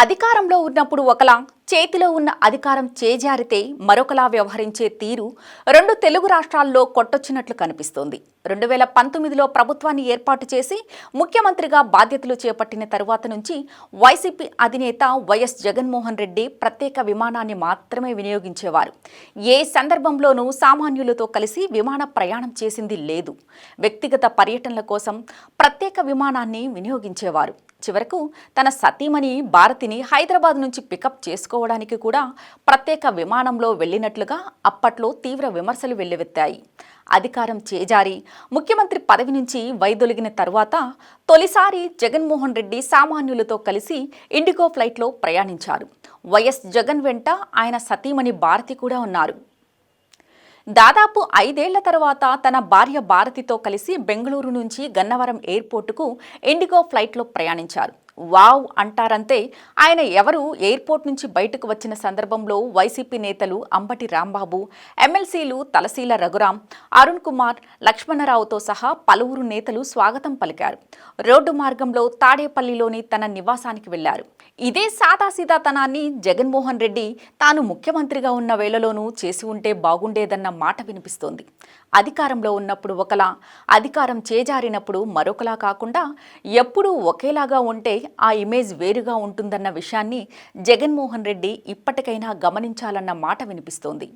అధికారంలో ఉన్నప్పుడు ఒకలా చేతిలో ఉన్న అధికారం చేజారితే మరొకలా వ్యవహరించే తీరు రెండు తెలుగు రాష్ట్రాల్లో కొట్టొచ్చినట్లు కనిపిస్తోంది. రెండు వేల పంతొమ్మిదిలో ప్రభుత్వాన్ని ఏర్పాటు చేసి ముఖ్యమంత్రిగా బాధ్యతలు చేపట్టిన తరువాత నుంచి వైసీపీ అధినేత వైఎస్ జగన్మోహన్ రెడ్డి ప్రత్యేక విమానాన్ని మాత్రమే వినియోగించేవారు. ఏ సందర్భంలోనూ సామాన్యులతో కలిసి విమాన ప్రయాణం చేసింది లేదు. వ్యక్తిగత పర్యటనల కోసం ప్రత్యేక విమానాన్ని వినియోగించేవారు. చివరకు తన సతీమణి భారతిని హైదరాబాద్ నుంచి పికప్ చేసుకోవడానికి కూడా ప్రత్యేక విమానంలో వెళ్ళినట్లుగా అప్పట్లో తీవ్ర విమర్శలు వెల్లువెత్తాయి. అధికారం చేజారి ముఖ్యమంత్రి పదవి నుంచి వైదొలిగిన తరువాత తొలిసారి జగన్మోహన్ రెడ్డి సామాన్యులతో కలిసి ఇండిగో ఫ్లైట్లో ప్రయాణించారు. వైఎస్ జగన్ వెంట ఆయన సతీమణి భారతి కూడా ఉన్నారు. దాదాపు ఐదేళ్ళ తర్వాత తన భార్య భారతితో కలిసి బెంగళూరు నుంచి గన్నవరం ఎయిర్పోర్టుకు ఇండిగో ఫ్లైట్లో ప్రయాణించారు. వావ్ అంటారంతే ఆయన ఎవరు ఎయిర్పోర్ట్ నుంచి బయటకు వచ్చిన సందర్భంలో వైసీపీ నేతలు అంబటి రాంబాబు ఎమ్మెల్సీలు తలసీల రఘురాం అరుణ్ కుమార్ లక్ష్మణరావుతో సహా పలువురు నేతలు స్వాగతం పలికారు. రోడ్డు మార్గంలో తాడేపల్లిలోని తన నివాసానికి వెళ్ళారు. ఇదే సాదాసీదాతనాన్ని జగన్మోహన్ రెడ్డి తాను ముఖ్యమంత్రిగా ఉన్న వేళలోనూ చేసి ఉంటే బాగుండేదన్న మాట వినిపిస్తోంది. అధికారంలో ఉన్నప్పుడు ఒకలా అధికారం చేజారినప్పుడు మరొకలా కాకుండా ఎప్పుడూ ఒకేలాగా ఉంటే ఆ ఇమేజ్ వేరుగా ఉంటుందన్న విషయాన్ని జగన్మోహన్ రెడ్డి ఇప్పటికైనా గమనించాలన్న మాట వినిపిస్తోంది.